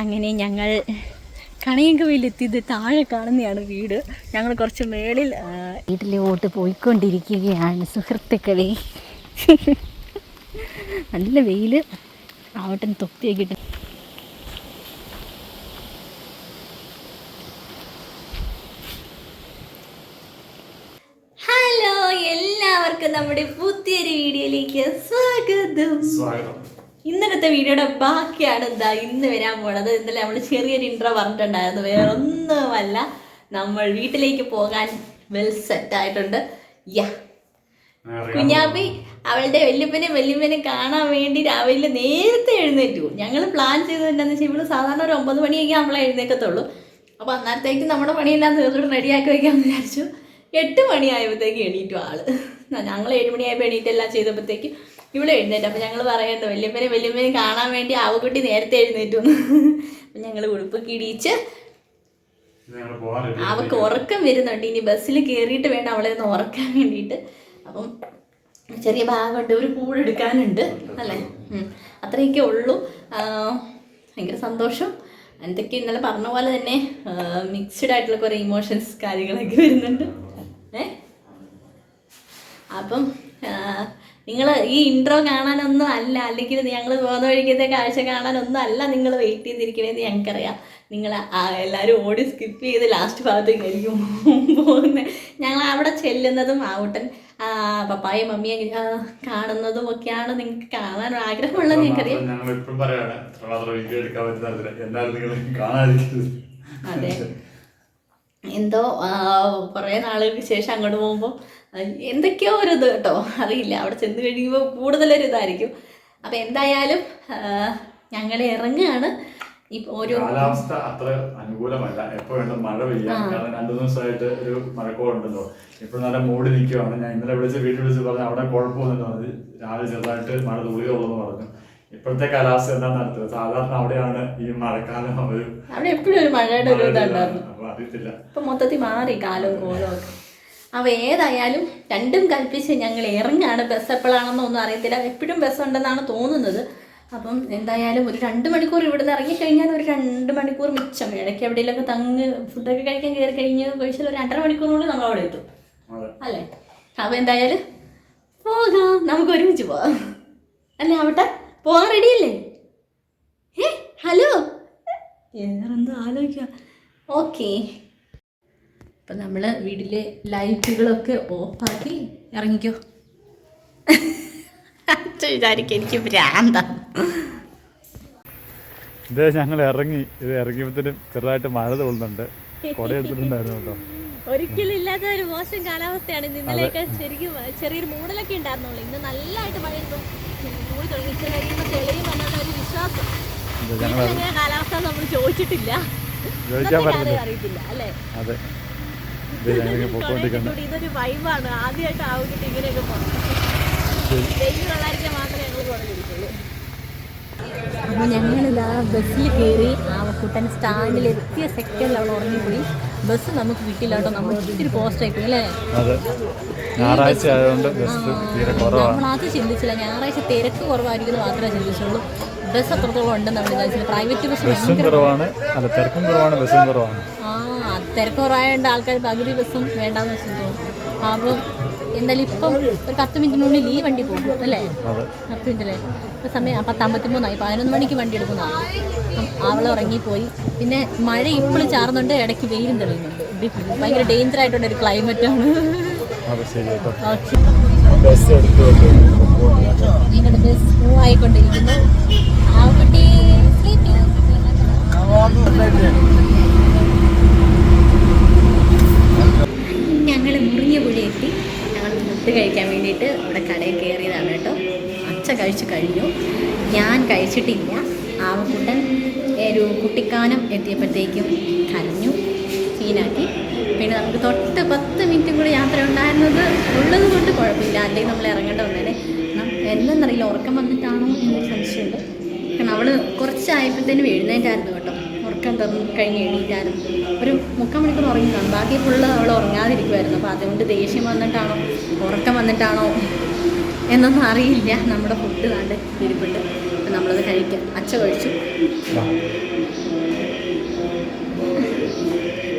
അങ്ങനെ ഞങ്ങൾ കണിയങ്കവയിലെത്തിയത് താഴെ കാണുന്നതാണ് വീട്. ഞങ്ങൾ കുറച്ച് മേളിൽ വീട്ടിലോട്ട് പോയിക്കൊണ്ടിരിക്കുകയാണ് സുഹൃത്തുക്കളെ. നല്ല വെയിൽ ആവട്ടൻ തൊപ്പിയൊക്കെ ഹലോ എല്ലാവർക്കും നമ്മുടെ പുതിയൊരു വീഡിയോയിലേക്ക് സ്വാഗതം. സ്വാഗതം. ഇന്നലത്തെ വീഡിയോയുടെ ബാക്കിയാണ് എന്താ ഇന്ന് വരാൻ പോണത്. ഇന്നലെ നമ്മൾ ചെറിയൊരു ഇൻട്രോ പറഞ്ഞിട്ടുണ്ടായിരുന്നു. വേറൊന്നുമല്ല നമ്മൾ വീട്ടിലേക്ക് പോകാൻ വെൽ സെറ്റ് ആയിട്ടുണ്ട്. യാ കുഞ്ഞാപ്പി അവളുടെ വല്യപ്പനെ വല്യമ്മനെ കാണാൻ വേണ്ടി രാവിലെ നേരത്തെ എഴുന്നേറ്റു. ഞങ്ങൾ പ്ലാൻ ചെയ്തത് എന്താണെന്ന് വെച്ചാൽ ഇവൾ സാധാരണ ഒരു ഒമ്പത് മണിയൊക്കെ നമ്മളെ എഴുന്നേക്കത്തുള്ളൂ. അപ്പോൾ അന്നേരത്തേക്ക് നമ്മുടെ പണിയെല്ലാം തീർത്തിട്ട് റെഡിയാക്കി വയ്ക്കാമെന്ന് വിചാരിച്ചു. എട്ട് മണിയായപ്പോഴത്തേക്ക് എണീറ്റു ആൾ. ഞങ്ങൾ ഏഴ് മണിയായപ്പോൾ എണീറ്റെല്ലാം ചെയ്തപ്പോഴത്തേക്ക് ഇവിടെ എഴുന്നേറ്റ്. അപ്പം ഞങ്ങൾ പറയണ്ട വല്യപ്പനെ വല്യമ്മനെ കാണാൻ വേണ്ടി ആവക്കുട്ടി നേരത്തെ എഴുന്നേറ്റു അപ്പം ഞങ്ങൾ ഉടുപ്പൊക്കെ ഇടിയിച്ച് അവക്ക് അവൾക്ക് ഉറക്കം വരുന്നുണ്ട്. ഇനി ബസ്സിൽ കയറിയിട്ട് വേണം അവളെ ഒന്ന് ഉറക്കാൻ വേണ്ടിയിട്ട്. അപ്പം ചെറിയ ബാഗുണ്ട് ഒരു കൂടെടുക്കാനുണ്ട് അല്ലേ. അത്രയൊക്കെ ഉള്ളൂ. ഭയങ്കര സന്തോഷം. എന്തൊക്കെ ഇന്നലെ പറഞ്ഞ പോലെ തന്നെ മിക്സ്ഡ് ആയിട്ടുള്ള കുറേ ഇമോഷൻസ് കാര്യങ്ങളൊക്കെ വരുന്നുണ്ട്. ഏ? അപ്പം നിങ്ങൾ ഈ ഇൻട്രോ കാണാനൊന്നും അല്ല. അല്ലെങ്കിൽ ഞങ്ങൾ പോകുന്ന വഴിക്കത്തെ കാഴ്ച കാണാനൊന്നും അല്ല നിങ്ങൾ വെയിറ്റ് ചെയ്തിരിക്കണേന്ന് ഞങ്ങൾക്കറിയാം. നിങ്ങൾ എല്ലാവരും ഓടി സ്കിപ്പ് ചെയ്ത് ലാസ്റ്റ് ഭാഗത്തേക്കായിരിക്കും പോകുന്നത് ഞങ്ങൾ അവിടെ ചെല്ലുന്നതും ആവട്ടൻ പപ്പായ പപ്പായും മമ്മിയും കാണുന്നതും ഒക്കെയാണ് നിങ്ങൾക്ക് കാണാൻ ആഗ്രഹമുള്ളത് ഞങ്ങൾക്കറിയാം. അതെ. എന്തോ കുറേ നാളുകൾക്ക് ശേഷം അങ്ങോട്ട് പോകുമ്പോൾ എന്തൊക്കെയോ ഒരു ഇത് കേട്ടോ. അറിയില്ല. അവിടെ ചെന്ന് കഴിയുമ്പോൾ കൂടുതലൊരു ഇതായിരിക്കും. അപ്പം എന്തായാലും ഞങ്ങൾ ഇറങ്ങുകയാണ് ഓരോ കാലാവസ്ഥ അത്ര അനുകൂലമല്ല. എപ്പോ വേണ്ട മഴ പെയ്യാം. കാരണം രണ്ടു ദിവസമായിട്ട് ഒരു മഴക്കോളുണ്ടല്ലോ. ഇപ്പൊ നല്ല മൂടി നിൽക്കുവാണ് ഞാൻ ഇന്നലെ വിളിച്ച് വീട്ടിൽ വിളിച്ച് പറഞ്ഞു അവിടെ കുഴപ്പമൊന്നുമില്ല. പറഞ്ഞു രാവിലെ ചെറുതായിട്ട് മഴ തൂളിയുള്ളൂ പറഞ്ഞു. ഇപ്പോഴത്തെ കാലാവസ്ഥ എന്താ അടുത്തത് സാധാരണ അവിടെയാണ് ഈ മഴക്കാലം ഒരു അവിടെ എപ്പോഴും ഒരു മഴയുടെ ഒരു ഇതുണ്ടായിരുന്നു. അപ്പൊ അറിയത്തില്ല. ഇപ്പം മൊത്തത്തിൽ മാറി കാലവും കോലവും ഒക്കെ. അപ്പോൾ ഏതായാലും രണ്ടും കൽപ്പിച്ച് ഞങ്ങൾ ഇറങ്ങാണ്. ബസ് എപ്പോഴാണെന്നൊന്നും അറിയത്തില്ല. എപ്പോഴും ബസ് ഉണ്ടെന്നാണ് തോന്നുന്നത്. അപ്പം എന്തായാലും ഒരു രണ്ട് മണിക്കൂർ ഇവിടുന്ന് ഇറങ്ങിക്കഴിഞ്ഞാൽ ഒരു രണ്ട് മണിക്കൂർ മിച്ചം. ഇടയ്ക്ക് എവിടെയെങ്കിലൊക്കെ തങ്ങ് ഫുഡൊക്കെ കഴിക്കാൻ കയറി കഴിഞ്ഞ് കഴിച്ചാൽ ഒരു രണ്ടര മണിക്കൂറിനുള്ളിൽ നമ്മൾ അവിടെ എത്തും. അതെ. അല്ലേ? അപ്പോൾ എന്തായാലും പോകാം. നമുക്ക് ഒരുമിച്ച് പോവാം അല്ലേ അവിടെ പോകാൻ റെഡിയല്ലേ? ഏ ഹലോ? വേറെന്തോ ആലോചിക്കുക ഓക്കെ. അപ്പം നമ്മൾ വീട്ടിലെ ലൈറ്റുകളൊക്കെ ഓഫാക്കി ഇറങ്ങിക്കോ. വിചാരിക്കും എനിക്ക് ഭ്രാന്ത. ഇത് ഞങ്ങൾ ഇറങ്ങി ഇത് ഇറങ്ങിയപ്പോഴത്തേനും ചെറുതായിട്ട് മഴ തോന്നുന്നുണ്ട്. കൊട എടുത്തിട്ടുണ്ടായിരുന്നു കേട്ടോ. ഒരിക്കലും ഇല്ലാത്ത ഒരു മോശം കാലാവസ്ഥയാണ്. ഇന്ന് ഇന്നലെയൊക്കെ ശരിക്കും ചെറിയൊരു മൂടലൊക്കെ ഉണ്ടായിരുന്നുള്ളൂ. ഇന്ന് നല്ലതായിട്ട് മഴ മൂടി തുടങ്ങി. ഇച്ചിരി കഴിയുമ്പോൾ തെളിയും എന്നാണ് ഒരു വിശ്വാസം. കാലാവസ്ഥ നമ്മൾ ചോദിച്ചിട്ടില്ല. അറിയത്തില്ല അല്ലേ? അതെ. ഇതൊരു വൈബാണ് ആദ്യമായിട്ട് ആവുന്നിട്ട് ഇങ്ങനെയൊക്കെ അപ്പോൾ ഞങ്ങളിതാ ബസ്സിൽ കയറി കുട്ടൻ സ്റ്റാൻഡിൽ എത്തിയ സെക്കൻഡിൽ അവൾ ഉറങ്ങിപ്പോയി. ബസ് നമുക്ക് കിട്ടില്ല കേട്ടോ നമ്മൾ ഒത്തിരി പോസ്റ്റ് ആയിപ്പോയി അല്ലേ? അതെ. ഞായറാഴ്ച ആയതുകൊണ്ട് നമ്മളത് ചിന്തിച്ചില്ല. ഞായറാഴ്ച തിരക്ക് കുറവായിരിക്കും എന്ന് മാത്രമേ ചിന്തിച്ചുള്ളൂ. ബസ് അത്രത്തോളം ഉണ്ടെന്ന് നമ്മൾ വിചാരിച്ചില്ല പ്രൈവറ്റ് ബസ് കുറവാണ്. തിരക്കും കുറവാണ്. ബസ്സും കുറവാണ്. ആ തിരക്ക് കുറവായതുകൊണ്ട് ആൾക്കാർ പകുതി ബസ്സും വേണ്ടാന്ന് വെച്ചിട്ട് അപ്പം എന്തായാലും ഇപ്പം ഒരു പത്ത് മിനിറ്റിനുള്ളിൽ ഈ വണ്ടി പോകും അല്ലേ? പത്ത് മിനിറ്റല്ലേ? ഇപ്പം സമയം പത്ത് അമ്പത്തിമൂന്നായി. പതിനൊന്ന് മണിക്ക് വണ്ടി എടുക്കുന്നതാണ് അവൾ ഉറങ്ങിപ്പോയി. പിന്നെ മഴ ഇപ്പോഴും ചാർന്നുണ്ട് ഇടയ്ക്ക് വെയിലും തെളിയുന്നുണ്ട്. ഭയങ്കര ഡേഞ്ചർ ആയിട്ടുള്ള ഒരു ക്ലൈമറ്റ് ആണ്. ബസ് എടുത്തു കഴിച്ചിട്ടില്ല ആവക്കുട്ടൻ ഒരു കുട്ടിക്കാനം എത്തിയപ്പോഴത്തേക്കും കരഞ്ഞു സീനാക്കി പിന്നെ നമുക്ക് തൊട്ട് പത്ത് മിനിറ്റും കൂടി യാത്ര ഉണ്ടായിരുന്നത് ഉള്ളത് കൊണ്ട് കുഴപ്പമില്ല. അല്ലെങ്കിൽ നമ്മൾ ഇറങ്ങേണ്ട വന്നേനെ എന്തെന്നറിയില്ല ഉറക്കം വന്നിട്ടാണോ എന്നൊരു സംശയമുണ്ട്. കാരണം അവൾ കുറച്ചായപ്പോഴത്തേനും എഴുന്നേറ്റായിരുന്നു കേട്ടോ. ഉറക്കം തന്നു കഴിഞ്ഞ് എഴുന്നേറ്റായിരുന്നു ഒരു മുക്കാൽ മണിക്കൂർ ഉറങ്ങി കാണും ബാക്കി ഫുള്ള് അവൾ ഉറങ്ങാതിരിക്കുമായിരുന്നു അപ്പോൾ അതുകൊണ്ട് ദേഷ്യം വന്നിട്ടാണോ ഉറക്കം വന്നിട്ടാണോ എന്നൊന്നും അറിയില്ല. നമ്മുടെ ഫുഡ് കണ്ട് ഇരിപ്പുണ്ട്. അപ്പം നമ്മളത് കഴിക്കാം. അച്ഛ കഴിച്ചു.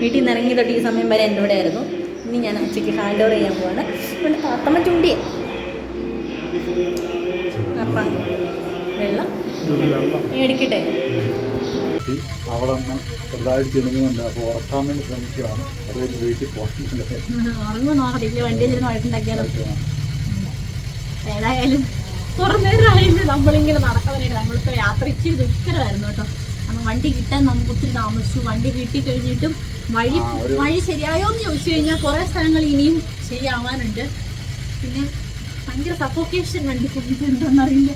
വീട്ടിൽ നിന്ന് ഇറങ്ങി തൊട്ട് ഈ സമയം വരെ എന്റെ കൂടെ ആയിരുന്നു. ഇനി ഞാൻ ഉച്ചയ്ക്ക് ഹാൻഡ് ഓവർ ചെയ്യാൻ പോവാണ്. ഇവിടെ താത്തമ്മ ചൂണ്ടിയെ. അപ്പം വെള്ളം. മേടിക്കട്ടെ അവിടെ നിന്ന് ചെറുതായിട്ട് അപ്പോൾ ഉറക്കാൻ വേണ്ടി ശ്രമിക്കുകയാണ്. അതുകൊണ്ട് വീട്ടിൽ ഉറങ്ങും വണ്ടിയിൽ ഇരുന്ന് വഴക്കുണ്ടാക്കിയാലോ? ഏതായാലും കുറേ നേരമായിട്ട് നമ്മളിങ്ങനെ നടക്കാനായിട്ട്. നമ്മളിപ്പോൾ യാത്ര ഇച്ചിരി ദുഃഖരമായിരുന്നു കേട്ടോ. കാരണം വണ്ടി കിട്ടാൻ നമുക്ക് ഒത്തിരി താമസിച്ചു. വണ്ടി കിട്ടി കഴിഞ്ഞിട്ടും വഴി വഴി ശരിയായോ എന്ന് ചോദിച്ചു കഴിഞ്ഞാൽ കുറേ സ്ഥലങ്ങൾ ഇനിയും ശരിയാവാനുണ്ട്. പിന്നെ ഭയങ്കര സഫോക്കേഷൻ വണ്ടി കൊണ്ടിട്ടുണ്ടെന്നറിയില്ല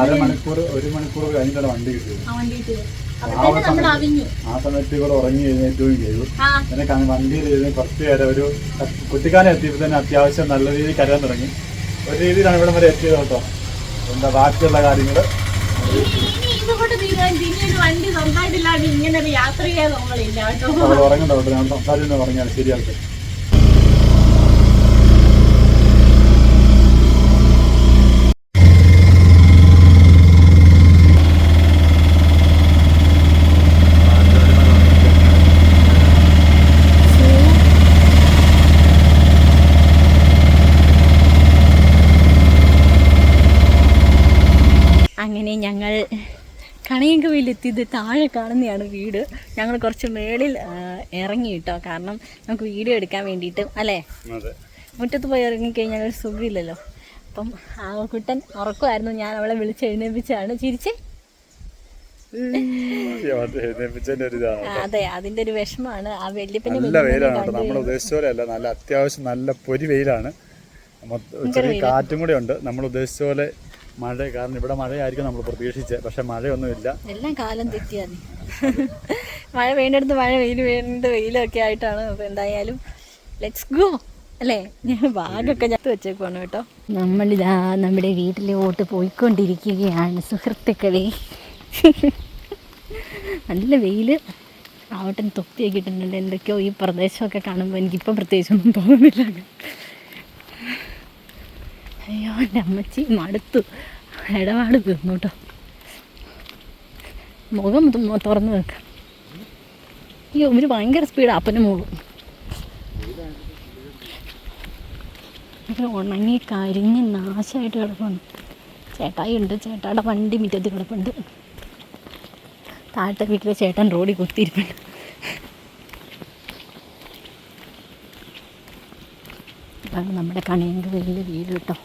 അരമണിക്കൂർ ഒരു മണിക്കൂർ കഴിഞ്ഞിട്ടാണ് വണ്ടി കിട്ടിയത്. ആ വണ്ടി കിട്ടിയത്. അപ്പൊ ആ നമ്മൾ സമയത്ത് അവിഞ്ഞു. ഇവിടെ ഉറങ്ങി എഴുന്നേറ്റുകയും ചെയ്തു. ആ. എനിക്ക് അങ്ങ് വണ്ടിയിൽ ഇരുന്ന് കുറച്ച് നേരം ഒരു കുട്ടിക്കാലം എത്തിയപ്പോൾ തന്നെ അത്യാവശ്യം നല്ല രീതിയിൽ കരയാൻ തുടങ്ങി. ഒരു രീതിയിലാണ് ഇവിടെ വരെ എത്തിയത് കേട്ടോ. എന്താ ബാക്കിയുള്ള കാര്യങ്ങൾ ഇങ്ങനെ യാത്ര ചെയ്യാൻ നമ്മളില്ല കേട്ടോ. ഉറങ്ങണ്ട ഞാൻ സംസാരിച്ചു പറഞ്ഞാൽ ശരിയാക്കും അങ്ങനെ ഞങ്ങൾ കണിയങ്കവയിലെത്തിയത് താഴെ കാണുന്നതാണ് വീട്. ഞങ്ങൾ കുറച്ച് മേളിൽ ഇറങ്ങി കേട്ടോ കാരണം നമുക്ക് വീഡിയോ എടുക്കാൻ വേണ്ടിയിട്ട് അല്ലേ? മുറ്റത്ത് പോയി ഇറങ്ങിക്കഴിഞ്ഞാൽ ഒരു സുഖമില്ലല്ലോ. അപ്പം ആ കുട്ടൻ ഉറക്കമായിരുന്നു. ഞാൻ അവളെ വിളിച്ച് എഴുന്നേപ്പിച്ചാണ് ചിരിച്ചേ. അതെ അതിന്റെ ഒരു വിഷമാണ് ആ വല്യപ്പനെ നല്ല വെയിലാണ് കേട്ടോ. നമ്മൾ ഉദ്ദേശിച്ച പോലെ അല്ല. നല്ല അത്യാവശ്യം നല്ല പൊരി വെയിലാണ്. ചെറിയ കാറ്റും കൂടെ ഉണ്ട്. നമ്മൾ ഉദ്ദേശിച്ച പോലെ മഴ കാരണം ഇവിടെ മഴയായിരിക്കും നമ്മൾ പ്രതീക്ഷിച്ചത് പക്ഷെ മഴയൊന്നുമില്ല. എല്ലാം കാലം തെറ്റിയാണ്. മഴ വേണ്ടടുത്ത് മഴ വെയിൽ വേണ്ട വെയിലൊക്കെ ആയിട്ടാണ്. അപ്പോൾ എന്തായാലും ലെറ്റ്സ് ഗോ അല്ലേ? ഞാൻ ബാഗൊക്കെ ഞാൻ വെച്ചേക്കുവാണ് കേട്ടോ. നമ്മളിതാ നമ്മുടെ വീട്ടിലോട്ട് പോയിക്കൊണ്ടിരിക്കുകയാണ് സുഹൃത്തുക്കളെ. നല്ല വെയിൽ ആവട്ടെ തൊപ്പിയൊക്കെ ഇട്ടിട്ടുണ്ട്. എന്തൊക്കെയോ ഈ പ്രദേശമൊക്കെ കാണുമ്പോൾ എനിക്കിപ്പോൾ പ്രത്യേകിച്ചൊന്നും തോന്നുന്നില്ല. അയ്യോ എന്റെ അമ്മച്ചി മടുത്തു. ഇടപാട് തീർന്നു കേട്ടോ. മുഖം തുറന്നു വെക്കാം. അയ്യോ ഇവർ ഭയങ്കര സ്പീഡ് അപ്പനും മോളും. ഇവർ ഉണങ്ങി കരിഞ്ഞ് നാശമായിട്ട് കിടപ്പാണ് ചേട്ടായി ഉണ്ട് ചേട്ടായുടെ വണ്ടി മുറ്റത്ത് കിടപ്പുണ്ട്. താഴത്തെ വീട്ടിലെ ചേട്ടൻ റോഡിൽ കുത്തിയിരിപ്പുണ്ട്. ഇതാണ് നമ്മുടെ കണിയങ്ക് വലിയ വീട് കേട്ടോ.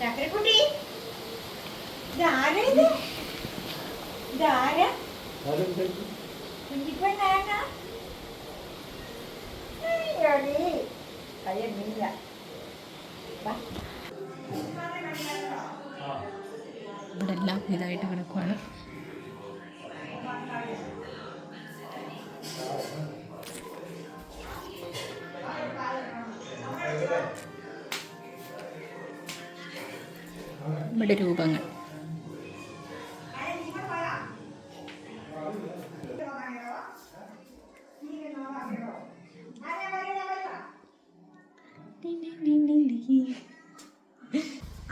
ചക്കരക്കുട്ടി ഇതാരാ ഇത്? ഇതാരാ? കുഞ്ഞിപ്പെണ്ണാരാ ഇതായിട്ട് കിടക്കുവാണ്. ഇവിടെ രൂപങ്ങൾ.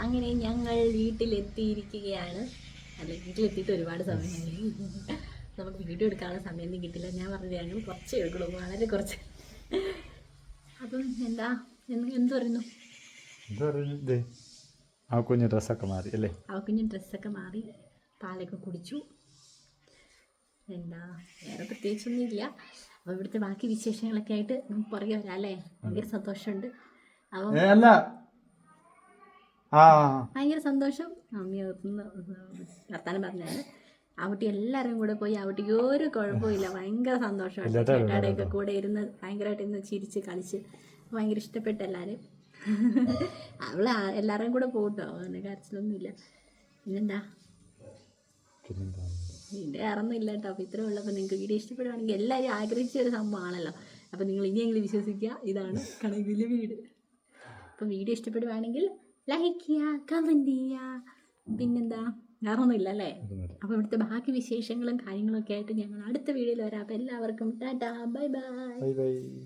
അങ്ങനെ ഞങ്ങൾ വീട്ടിലെത്തിയിരിക്കുകയാണ്. അല്ല വീട്ടിലെത്തിയിട്ട് ഒരുപാട് സമയമായി. നമുക്ക് വീഡിയോ എടുക്കാനുള്ള സമയമൊന്നും കിട്ടില്ല. ഞാൻ പറഞ്ഞതാണ് കുറച്ച് എടുക്കുള്ളൂ. വളരെ കുറച്ച്. അപ്പം എന്താ എന്ത്? എന്ത് പറയുന്നു? എന്താ പറയുന്നത്? ആ കുഞ്ഞ് ഡ്രസ്സൊക്കെ മാറി അല്ലേ? ആ കുഞ്ഞ് ഡ്രസ്സൊക്കെ മാറി പാലൊക്കെ കുടിച്ചു. എന്താ വേറെ പ്രത്യേകിച്ചൊന്നും ഇല്ല അപ്പോൾ ഇവിടുത്തെ ബാക്കി വിശേഷങ്ങളൊക്കെ ആയിട്ട് നമുക്ക് പുറകെ വരാം അല്ലേ? ഭയങ്കര സന്തോഷമുണ്ട്. അപ്പം ഭയങ്കര സന്തോഷം. അമ്മ വർത്താനം പറഞ്ഞാണ് ആ കുട്ടി എല്ലാവരും കൂടെ പോയി ആ കുട്ടിക്ക് ഒരു കുഴപ്പമില്ല ഭയങ്കര സന്തോഷമാണ്. ചേട്ടാടെയൊക്കെ കൂടെ ഇരുന്ന് ഭയങ്കരമായിട്ട് ഇന്ന് ചിരിച്ച് കളിച്ച്. ഭയങ്കര ഇഷ്ടപ്പെട്ട എല്ലാവരും അവൾ എല്ലാവരുടെയും കൂടെ പോകട്ടോ അങ്ങനെ കരച്ചിലൊന്നുമില്ല. പിന്നെന്താ? ഇതിന്റെ വേറൊന്നും ഇല്ല കേട്ടോ. അപ്പോൾ ഇത്രേ ഉള്ളൂ. അപ്പോൾ നിങ്ങൾക്ക് വീഡിയോ ഇഷ്ടപ്പെടുവാണെങ്കിൽ എല്ലാവരും ആഗ്രഹിച്ച ഒരു സംഭവമാണല്ലോ. അപ്പോൾ നിങ്ങൾ ഇനിയെങ്കിലും വിശ്വസിക്കുക. ഇതാണ് കണക്കിലെ വീട്. അപ്പോൾ വീഡിയോ ഇഷ്ടപ്പെടുവാണെങ്കിൽ ലൈക്ക് ചെയ്യുക കമന്റ് ചെയ്യുക. പിന്നെന്താ? വേറെ ഒന്നുമില്ല അല്ലേ അപ്പോൾ ഇവിടുത്തെ ബാക്കി വിശേഷങ്ങളും കാര്യങ്ങളൊക്കെ ആയിട്ട് ഞങ്ങൾ അടുത്ത വീഡിയോയിൽ വരാം. അപ്പോൾ എല്ലാവർക്കും ടാറ്റാ. Bye bye.